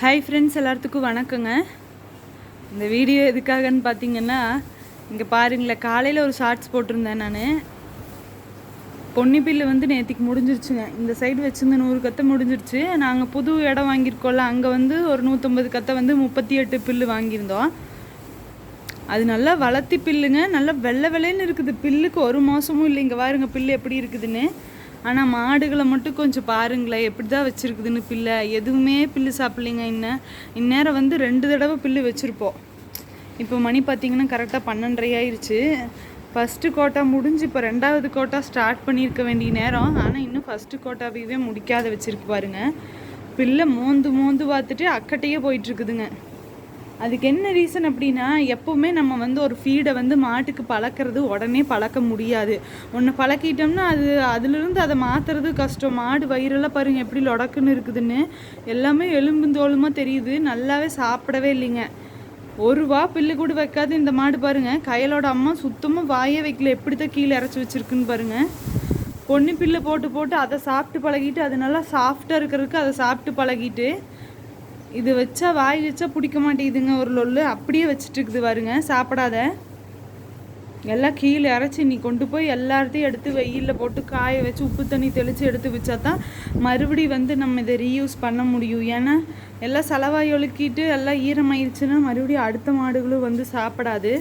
Hi friends எல்லாத்துக்கும் வணக்கங்க. இந்த வீடியோ எதுக்காகன்னு பார்த்தீங்கன்னா இங்கே பாருங்களேன் காலையில் ஒரு ஷார்ட்ஸ் போட்டிருந்தேன் நான். பொன்னி பில்லு வந்து நேற்றுக்கு முடிஞ்சிருச்சுங்க. இந்த சைடு வச்சிருந்த நூறு கத்தை முடிஞ்சிருச்சு. நாங்கள் புது இடம் வாங்கியிருக்கோம்ல அங்கே வந்து ஒரு நூற்றம்பது கத்தை வந்து முப்பத்தி எட்டு பில்லு வாங்கியிருந்தோம். அது நல்லா வளர்த்தி பில்லுங்க. நல்லா வெள்ளை வெள்ளைன்னு இருக்குது. பில்லுக்கு ஒரு மாதமும் இல்லை. இங்கே பாருங்க பில்லு எப்படி இருக்குதுன்னு. ஆனால் மாடுகளை மட்டும் கொஞ்சம் பாருங்களேன். எப்படி தான் வச்சுருக்குதுன்னு பிள்ளை. எதுவுமே பில்லு சாப்பிட்லிங்க இன்னும் இந்நேரம் வந்து ரெண்டு தடவை பில்லு வச்சுருப்போம். இப்போ மணி பார்த்தீங்கன்னா கரெக்டாக பன்னெண்டரை ஆயிடுச்சு ஃபஸ்ட்டு கோட்டா முடிஞ்சு இப்போ ரெண்டாவது கோட்டா ஸ்டார்ட் பண்ணியிருக்க வேண்டிய நேரம். ஆனால் இன்னும் ஃபஸ்ட்டு கோட்டாவையே முடிக்காத வச்சுருக்கு பாருங்கள் பிள்ளை மோந்து மோந்து பார்த்துட்டு அக்கட்டையே போயிட்டுருக்குதுங்க அதுக்கு என்ன ரீசன் அப்படின்னா எப்போவுமே நம்ம வந்து ஒரு ஃபீடை வந்து மாட்டுக்கு பழக்கிறது உடனே பழக்க முடியாது. ஒன்று பழக்கிட்டோம்னா அது அதிலிருந்து அதை மாற்றுறது கஷ்டம். மாடு வயிறெல்லாம் பாருங்கள் எப்படி லொடக்குன்னு இருக்குதுன்னு. எல்லாமே எலும்பு தோலுமாக தெரியுது. நல்லாவே சாப்பிடவே இல்லைங்க. ஒரு வா பில்லு கூட வைக்காது இந்த மாடு பாருங்க. கையலோட அம்மா சுத்தமாக வாயே வைக்கல. எப்படி தான் கீழே இறச்சி வச்சுருக்குன்னு பாருங்க. பொண்ணு பில்லு போட்டு போட்டு அதை சாப்பிட்டு பழகிட்டு அது நல்லா சாஃப்டாக இருக்கிறதுக்கு அதை சாப்பிட்டு பழகிட்டு இது வச்சா வாய் வச்சா பிடிக்க மாட்டேங்குதுங்க ஒரு லொல்லு. அப்படியே வச்சுட்டு இருக்குது பாருங்க. சாப்பிடாத. எல்லாம் கீழே இறச்சி நீ கொண்டு போய் எல்லாத்தையும் எடுத்து வெயிலில் போட்டு காய வச்சு உப்பு தண்ணி தெளித்து எடுத்து வச்சா தான் மறுபடி வந்து நம்ம இதை ரீயூஸ் பண்ண முடியும். ஏன்னா எல்லாம் செலவாய் ஒழுக்கிட்டு எல்லாம் ஈரமாயிருச்சுன்னா மறுபடியும் அடுத்த மாடுகளும் வந்து சாப்பிடாது.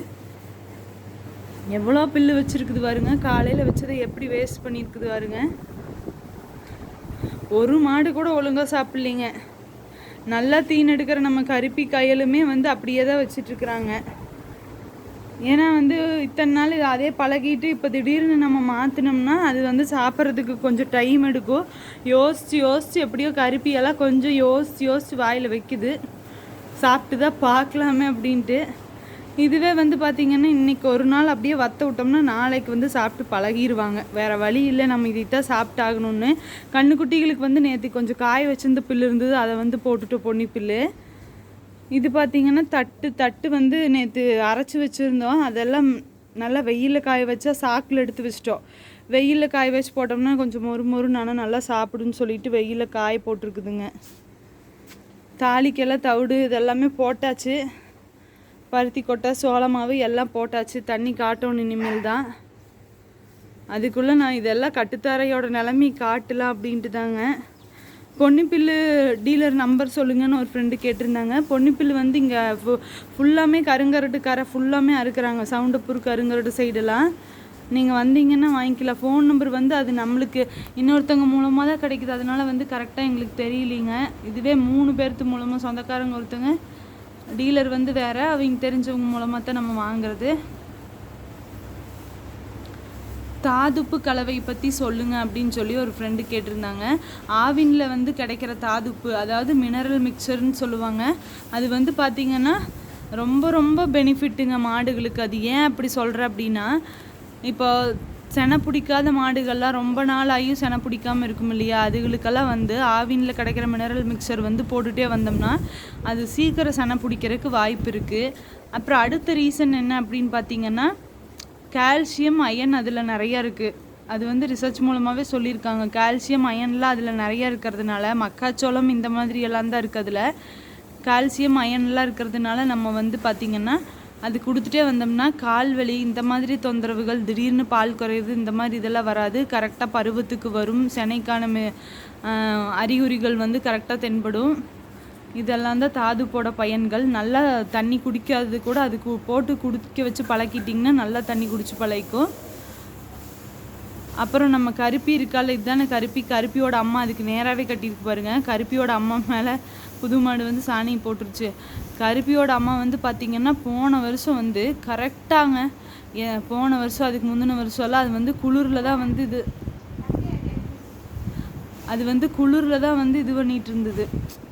எவ்வளோ பில்லு வச்சுருக்குது பாருங்க. காலையில் வச்சதை எப்படி வேஸ்ட் பண்ணியிருக்குது பாருங்க. ஒரு மாடு கூட ஒழுங்காக சாப்பிட்லிங்க. நல்லா தீன் எடுக்கிற நம்ம கருப்பி கையலுமே வந்து அப்படியே தான் வச்சிட்ருக்குறாங்க. ஏன்னா வந்து இத்தனை நாள் இது அதே பழகிட்டு இப்போ திடீர்னு நம்ம மாற்றினோம்னா அது வந்து சாப்பிட்றதுக்கு கொஞ்சம் டைம் எடுக்கும். யோசித்து யோசித்து எப்படியோ கருப்பியெல்லாம் கொஞ்சம் யோசித்து யோசித்து வாயில் வைக்குது. சாப்பிட்டு தான் பார்க்கலாமே அப்படின்ட்டு. இதுவே வந்து பார்த்திங்கன்னா இன்றைக்கி ஒரு நாள் அப்படியே வத்த விட்டோம்னா நாளைக்கு வந்து சாப்பிட்டு பழகிடுவாங்க வேறு வழி இல்லை நம்ம இதைத்தான் சாப்பிட்டாகணும்னு. கண்ணுக்குட்டிகளுக்கு வந்து நேற்று கொஞ்சம் காய வச்சிருந்த பில்லு இருந்தது அதை வந்து போட்டுட்டு பொன்னி பில்லு. இது பார்த்திங்கன்னா தட்டு தட்டு வந்து நேற்று அரைச்சி வச்சுருந்தோம். அதெல்லாம் நல்லா வெயிலில் காய வச்சா சாக்கில் எடுத்து வச்சிட்டோம். வெயிலில் காய வச்சு போட்டோம்னா கொஞ்சம் மொறு மொறுன்னு ஆனால் நல்லா சாப்பிடுன்னு சொல்லிட்டு வெயிலில் காய போட்டிருக்குதுங்க. தாளிக்கெல்லாம் தவிடு இதெல்லாமே போட்டாச்சு. பருத்தி கொட்டை சோளமாவு எல்லாம் போட்டாச்சு. தண்ணி காட்டணும் இனிமேல் தான். அதுக்குள்ளே நான் இதெல்லாம் கட்டுத்தரையோட நிலைமை காட்டலாம் அப்படின்ட்டு தாங்க பொன்னிப்பில்லு டீலர் நம்பர் சொல்லுங்கன்னு ஒரு ஃப்ரெண்டு கேட்டிருந்தாங்க. பொன்னிப்பில்லு வந்து இங்கே ஃபு ஃபுல்லாமே கருங்கரட்டு கரை ஃபுல்லாமே அறுக்கிறாங்க. சவுண்டப்பூர் கருங்கரட்டு சைடெல்லாம் நீங்கள் வந்தீங்கன்னா வாங்கிக்கலாம். ஃபோன் நம்பர் வந்து அது நம்மளுக்கு இன்னொருத்தவங்க மூலமாக தான் கிடைக்குது. அதனால் வந்து கரெக்டாக எங்களுக்கு தெரியலிங்க. இதுவே மூணு பேர்த்து மூலமாக சொந்தக்காரங்க ஒருத்தங்க டீலர் வந்து வேற அவங்க தெரிஞ்சவங்க மூலமாக தான் நம்ம வாங்குறது. தாதுப்பு கலவை பற்றி சொல்லுங்க அப்படின்னு சொல்லி ஒரு ஃப்ரெண்டு கேட்டிருந்தாங்க. ஆவினில் வந்து கிடைக்கிற தாதுப்பு அதாவது மினரல் மிக்சர்னு சொல்லுவாங்க. அது வந்து பார்த்திங்கன்னா ரொம்ப ரொம்ப பெனிஃபிட்டுங்க மாடுகளுக்கு. அது ஏன் அப்படி சொல்கிறேன் அப்படின்னா இப்போ செனை பிடிக்காத மாடுகள்லாம் ரொம்ப நாள் ஆகியும் செனை பிடிக்காமல் இருக்கும் இல்லையா? அதுகளுக்கெல்லாம் வந்து ஆவினில் கிடைக்கிற மினரல் மிக்சர் வந்து போட்டுகிட்டே வந்தோம்னா அது சீக்கிரம் செனை பிடிக்கிறதுக்கு வாய்ப்பு இருக்குது அப்புறம் அடுத்த ரீசன் என்ன அப்படின்னு பார்த்தீங்கன்னா கால்சியம் அயன் அதில் நிறைய இருக்குது அது வந்து ரிசர்ச் மூலமாகவே சொல்லியிருக்காங்க. கால்சியம் அயன்லாம் அதில் நிறைய இருக்கிறதுனால மக்காச்சோளம் இந்த மாதிரி எல்லாம் தான் இருக்குது அதில். கால்சியம் அயன்லாம் இருக்கிறதுனால நம்ம வந்து பார்த்திங்கன்னா அது கொடுத்துட்டே வந்தோம்னா கால் வலி இந்த மாதிரி தொந்தரவுகள் திடீர்னு பால் குறையுது இந்த மாதிரி இதெல்லாம் வராது. கரெக்டாக பருவத்துக்கு வரும். செனைக்கான அறிகுறிகள் வந்து கரெக்டாக தென்படும். இதெல்லாம் தான் தாதுப்போட பயன்கள். நல்லா தண்ணி குடிக்காதது கூட அதுக்கு போட்டு குடிக்க வச்சு பழக்கிட்டிங்கன்னா நல்லா தண்ணி குடிச்சு பழகிக்கும். அப்புறம் நம்ம கருப்பி இருக்கால இதுதானே கருப்பி. கருப்பியோட அம்மா அதுக்கு நேராகவே கட்டியிருக்கு பாருங்க. கருப்பியோட அம்மா மேலே புது மாடு வந்து சாணி போட்டுருச்சு. கருப்பியோட அம்மா வந்து பார்த்திங்கன்னா போன வருஷம் வந்து கரெக்டாங்க. போன வருஷம் அதுக்கு முந்தின வருஷம்லாம் அது வந்து குளிரில் தான் வந்து இது. அது வந்து குளிரில் தான் வந்து இது பண்ணிகிட்டு இருந்தது.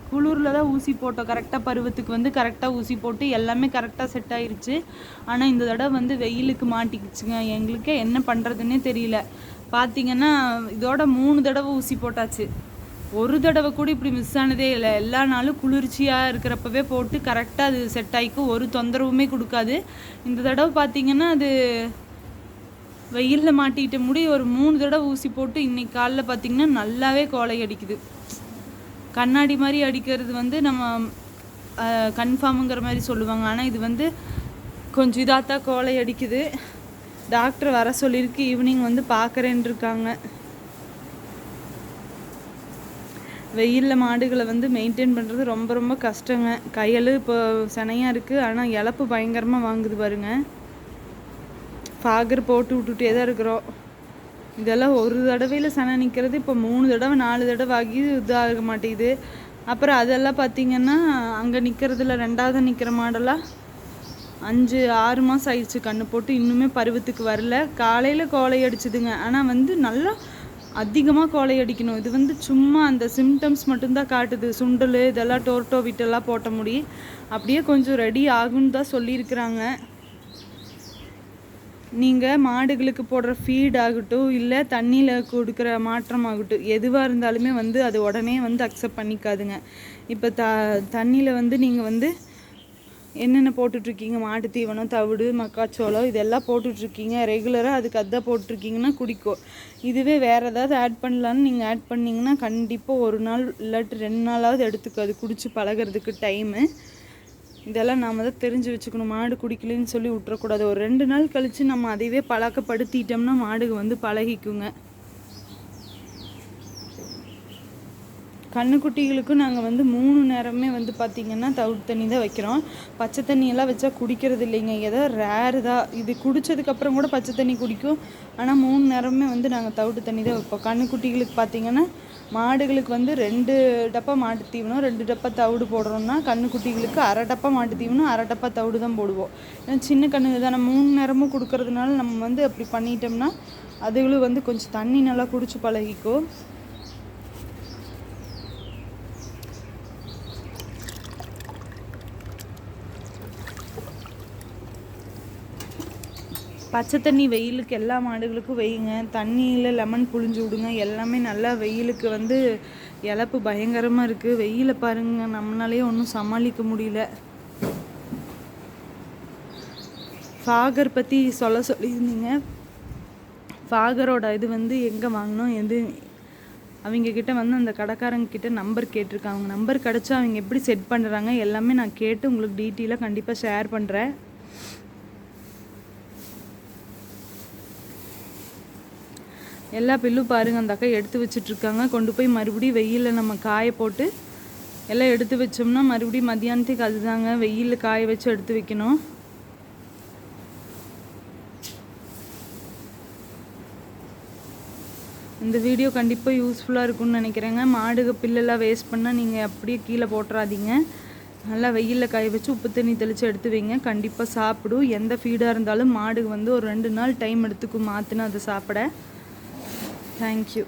குளிரில் தான் ஊசி போட்டோம். கரெக்டாக பருவத்துக்கு வந்து கரெக்டாக ஊசி போட்டு எல்லாமே கரெக்டாக செட் ஆயிடுச்சு ஆனால் இந்த தடவை வந்து வெயிலுக்கு மாட்டிக்கிச்சுங்க. எங்களுக்கே என்ன பண்ணுறதுன்னே தெரியல. பார்த்தீங்கன்னா இதோட மூணு தடவை ஊசி போட்டாச்சு. ஒரு தடவை கூட இப்படி மிஸ் ஆனதே இல்லை. எல்லா நாளும் குளிர்ச்சியாக இருக்கிறப்பவே போட்டு கரெக்டாக அது செட் ஆகிக்கும் ஒரு தொந்தரவுமே கொடுக்காது. இந்த தடவை பார்த்தீங்கன்னா அது வெயிலில் மாட்டிக்கிட்ட முடி ஒரு மூணு தடவை ஊசி போட்டு இன்னைக்கு காலைல பார்த்தீங்கன்னா நல்லாவே கோலை அடிக்குது. கண்ணாடி மாதிரி அடிக்கிறது வந்து நம்ம கன்ஃபார்முங்கிற மாதிரி சொல்லுவாங்க. ஆனால் இது வந்து கொஞ்சம் இதாத்தான் கோலை அடிக்குது. டாக்டர் வர சொல்லியிருக்கு. ஈவினிங் வந்து பார்க்குறேன்ருக்காங்க இருக்காங்க வெயிலில் மாடுகளை வந்து மெயின்டைன் பண்ணுறது ரொம்ப ரொம்ப கஷ்டங்க. கையல் இப்போ சினையாக இருக்குது ஆனால் இழப்பு பயங்கரமாக வாங்குது பாருங்க. ஃபாகர் போட்டு விட்டுட்டே தான் இருக்கிறோம். இதெல்லாம் ஒரு தடவையில் சனை நிற்கிறது இப்போ மூணு தடவை நாலு தடவை ஆகி இதாக மாட்டேங்குது. அப்புறம் அதெல்லாம் பார்த்தீங்கன்னா அங்கே நிற்கிறதுல ரெண்டாவது நிற்கிற மாடெல்லாம் அஞ்சு ஆறு மாதம் ஆயிடுச்சு. கண்ணு போட்டு இன்னுமே பருவத்துக்கு வரல. காலையில் கோலை அடிச்சுதுங்க. ஆனால் வந்து நல்லா அதிகமாக கோலை அடிக்கணும். இது வந்து சும்மா அந்த சிம்டம்ஸ் மட்டும்தான் காட்டுது. சுண்டல் இதெல்லாம் டோர்டோ விட்டெல்லாம் போட்ட முடி. அப்படியே கொஞ்சம் ரெடி ஆகுன்னு தான் சொல்லியிருக்கிறாங்க. நீங்கள் மாடுகளுக்கு போடுற ஃபீட் ஆகட்டும் இல்லை தண்ணியில் கொடுக்குற மாற்றம் ஆகட்டும் எதுவாக இருந்தாலுமே வந்து அது உடனே வந்து அக்செப்ட் பண்ணிக்காதுங்க. இப்போ த தண்ணியில் வந்து நீங்கள் வந்து என்னென்ன போட்டுட்ருக்கீங்க? மாட்டு தீவனம் தவிடு மக்காச்சோளம் இதெல்லாம் போட்டுட்ருக்கீங்க. ரெகுலராக அதுக்கு அதான் போட்டிருக்கீங்கன்னா குடிக்கும் இதுவே வேறு ஏதாவது ஆட் பண்ணலான்னு நீங்கள் ஆட் பண்ணிங்கன்னா கண்டிப்பாக ஒரு நாள் இல்லாட்டி ரெண்டு நாளாவது எடுத்துக்கும் அது குடிச்சு பழகிறதுக்கு டைமு இதெல்லாம் நாம் தான் தெரிஞ்சு வச்சுக்கணும். மாடு குடிக்கலன்னு சொல்லி விட்டுறக்கூடாது. ஒரு ரெண்டு நாள் கழித்து நம்ம அதையவே பழக்கப்படுத்திட்டோம்னா மாடுக்கு வந்து பழகிக்குங்க. கண்ணுக்குட்டிகளுக்கும் நாங்கள் வந்து மூணு நேரமே வந்து பார்த்திங்கன்னா தவிடு தண்ணி தான் வைக்கிறோம். பச்சை தண்ணியெல்லாம் வச்சா குடிக்கிறது இல்லைங்க. ஏதோ ரேரு தான். இது குடித்ததுக்கப்புறம் கூட பச்சை தண்ணி குடிக்கும். ஆனால் மூணு நேரமே வந்து நாங்கள் தவிட்டு தண்ணி தான் வைப்போம். கண்ணுக்குட்டிகளுக்கு பார்த்திங்கன்னா மாடுகளுக்கு வந்து ரெண்டு டப்பா மாட்டு தீவனம் ரெண்டு டப்பா தவிடு போடுறோம்னா கண்ணுக்குட்டிகளுக்கு அரை டப்பா மாட்டு தீவனம் அரை டப்பா தவிடு தான் போடுவோம். ஏன்னா சின்ன கண்ணுங்க தானே. மூணு நேரமும் கொடுக்கறதுனால நம்ம வந்து அப்படி பண்ணிட்டோம்னா அதுகளும் வந்து கொஞ்சம் தண்ணி நல்லா குடிச்சு பழகிக்கும். பச்சை தண்ணி வெயிலுக்கு எல்லா மாடுகளுக்கும் வையுங்க. தண்ணியில் லெமன் புழிஞ்சு விடுங்க. எல்லாமே நல்லா வெயிலுக்கு வந்து இழப்பு பயங்கரமாக இருக்குது வெயிலை பாருங்க. நம்மளாலேயே ஒன்றும் சமாளிக்க முடியல. ஃபாகர் பற்றி சொல்ல சொல்லியிருந்தீங்க. ஃபாகரோட இது வந்து எங்கே வாங்கினோம் எது? அவங்க கிட்ட வந்து அந்த கடைக்காரங்க கிட்ட நம்பர் கேட்டிருக்காங்க. அவங்க நம்பர் கிடச்சா அவங்க எப்படி செட் பண்ணுறாங்க எல்லாமே நான் கேட்டு உங்களுக்கு டீட்டெயிலாக கண்டிப்பாக ஷேர் பண்ணுறேன் எல்லா பில்லும் பாருங்கள் அந்த அக்கா எடுத்து வச்சிட்ருக்காங்க. கொண்டு போய் மறுபடியும் வெயிலில் நம்ம காய போட்டு எல்லாம் எடுத்து வச்சோம்னா மறுபடியும் மத்தியானத்துக்கு அதுதாங்க. வெயிலில் காய வச்சு எடுத்து வைக்கணும். இந்த வீடியோ கண்டிப்பாக யூஸ்ஃபுல்லாக இருக்கும்னு நினைக்கிறேங்க. மாடுக பில்லெல்லாம் வேஸ்ட் பண்ணால் நீங்கள் அப்படியே கீழே போட்டுறாதீங்க. நல்லா வெயிலில் காய வச்சு உப்பு தண்ணி தெளித்து எடுத்து வைங்க. கண்டிப்பாக சாப்பிடும். எந்த ஃபீடாக இருந்தாலும் மாடு வந்து ஒரு ரெண்டு நாள் டைம் எடுத்துக்கும். மாற்றினா அதை சாப்பிட. Thank you.